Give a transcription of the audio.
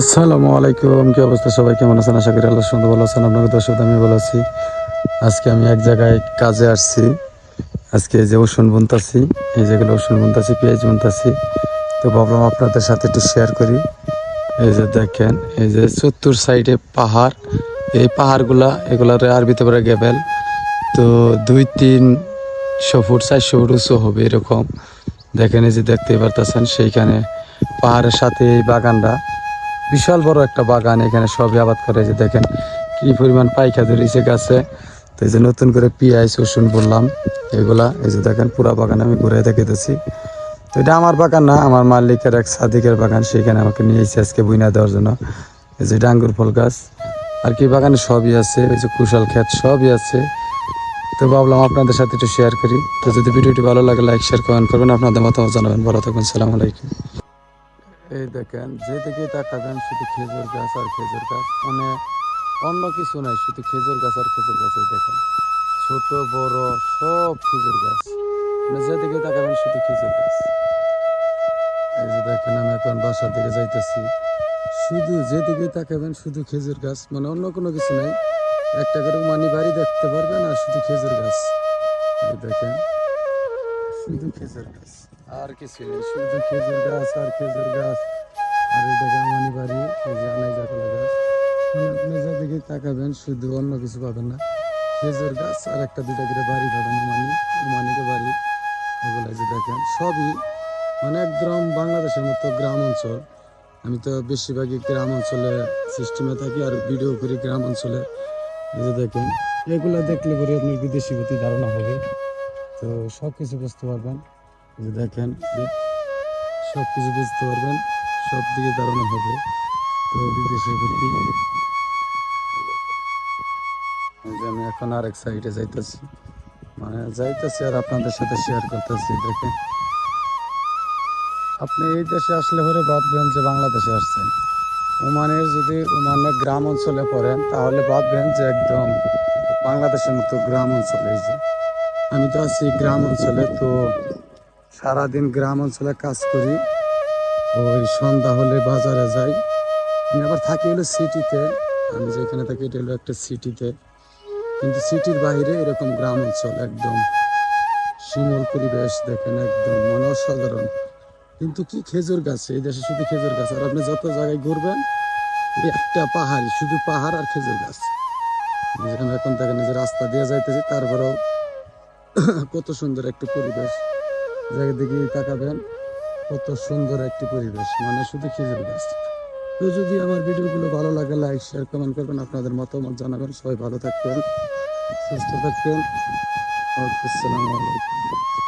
আসসালামু আলাইকুম, কি অবস্থা সবাই? কেমন আছেন? আশা করি আল্লাহ সুন্দর ভালো আছেন আপনাকে দর্শক আমি ভালো আছি। আজকে আমি এক জায়গায় কাজে আসছি। আজকে এই যে ওষুন বুনতাছি, এই যেগুলো ওষুন বুনতাছি, পেঁয়াজ বুনতাছি। তো ভাবলাম আপনাদের সাথে একটু শেয়ার করি। এই যে দেখেন, এই যে চত্তুর সাইডে পাহাড়। এই পাহাড়গুলা এগুলার আরবিতে পরে গেবেল তো দুই তিন তিনশো ফুট চারশো ফুট উঁচু হবে এরকম। দেখেন, এই যে দেখতেই পারতেছেন, সেইখানে পাহাড়ের সাথে এই বাগানটা। বিশাল বড় একটা বাগান এখানে সবই আবাদ করে যে দেখেন কি পরিমাণ পাইকা ধরেছে গাছে তো এই যে নতুন করে পিঁয়াজ, রসুন বললাম, এগুলা এই যে দেখেন পুরা বাগান আমি ঘুরে দেখাইতেছি তো এটা আমার বাগান না, আমার মালিকের এক সাদিকের বাগান, সেখানে আমাকে নিয়ে এসেছে আজকে বুইনা দেওয়ার জন্য। এই যে ডাঙ্গুর ফল গাছ, আর কি বাগানে সবই আছে, এই যে কুশাল ক্ষেত সবই আছে। তো ভাবলাম আপনাদের সাথে একটু শেয়ার করি। তো যদি ভিডিওটি ভালো লাগে লাইক শেয়ার কমেন্ট করবেন, আপনাদের মতামত জানাবেন। ভালো থাকবেন, সালাম আলাইকুম। এই দেখেন যেদিকে তাকাবেন শুধু খেজুর গাছ আর খেজুর গাছ মানে অন্য কিছু নাই, শুধু খেজুর গাছ আর খেজুর গাছ দেখেন। ছোট, বড়, সব খেজুর গাছ। মানে যেদিকে তাকাবেন শুধু খেজুর গাছ। এই যে দেখেন, আমি এখন বাসার দিকে যাইতেছি। শুধু যেদিকে তাকাবেন শুধু খেজুর গাছ মানে অন্য কোনো কিছু নাই। একটা করে মানি বাড়ি দেখতে পারবেন আর শুধু খেজুর গাছ। দেখেন, শুধু খেজুর গাছ। আর কিছু নেই, শুধু খেজুর গাছ আর খেজুর গাছ। আর এই দেখেন মানি বাড়ি, এই যে আনাই মানে আপনি যেদিকে তাকাবেন, শুধু অন্য কিছু পাবেন না। খেজুর গাছ আর একটা দুটা করে বাড়ি পাবেন মানি মানিকে বাড়ি। এগুলো যে দেখেন, সবই মানে একদম বাংলাদেশের মতো গ্রাম অঞ্চল। আমি তো বেশিরভাগই গ্রাম অঞ্চলে সিস্টেমে থাকি আর ভিডিও করি গ্রাম অঞ্চলে। যে দেখেন, এগুলো দেখলে পরে আপনার বিদেশি প্রতি ধারণা হবে। তো সব কিছু বুঝতে পারবেন। যে দেখেন সব কিছু বুঝতে পারবেন। সব দিকে ধারণা হবে তো বিদেশের প্রতি আমি এখন আরেক সাইডে যাইতেছি। মানে যাইতেছি আর আপনাদের সাথে শেয়ার করতেছি, দেখেন। আপনি এই দেশে আসলে পরে ভাববেন যে বাংলাদেশে আসছেন। ওমানের যদি ওমানের গ্রাম অঞ্চলে পড়েন, তাহলে ভাববেন যে একদম বাংলাদেশের মতো গ্রাম অঞ্চলে এই যে। আমি তো আছি গ্রাম অঞ্চলে, তো সারাদিন গ্রাম অঞ্চলে কাজ করি। ওই সন্ধ্যা হলে বাজারে যাই। আমি আবার থাকি হলো সিটিতে। আমি যেখানে থাকি এটা হলো একটা সিটিতে। কিন্তু সিটির বাইরে এরকম গ্রাম অঞ্চল একদম। শিমল পরিবেশ দেখেন একদম মানে অসাধারণ কিন্তু কি খেজুর গাছ? এই দেশে শুধু খেজুর গাছ। আর আপনি যত জায়গায় ঘুরবেন একটা পাহাড় শুধু পাহাড় আর খেজুর গাছ। এই যে আমি এখন দেখেন যে রাস্তা দিয়ে যাইতেছি, তারপরেও কত সুন্দর একটা পরিবেশ। জায়গা দিকে তাকাবেন কত সুন্দর একটি পরিবেশ। মানে শুধু খেজুর গাছ। তো যদি আমার ভিডিওগুলো ভালো লাগে লাইক শেয়ার কমেন্ট করবেন, আপনাদের মতামত জানাবেন। সবাই ভালো থাকবেন, সুস্থ থাকবেন। আসসালামু আলাইকুম।